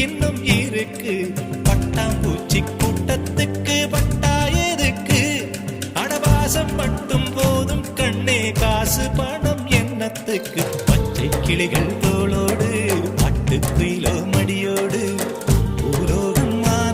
இன்னும் இருக்கு. பட்டாம்பூச்சி கூட்டத்துக்கு பட்டா எதுக்கு? அடவாசம் மட்டும் போதும் கண்ணே காசு பணம் எண்ணத்துக்கு பச்சை கிளிகள் தோளோ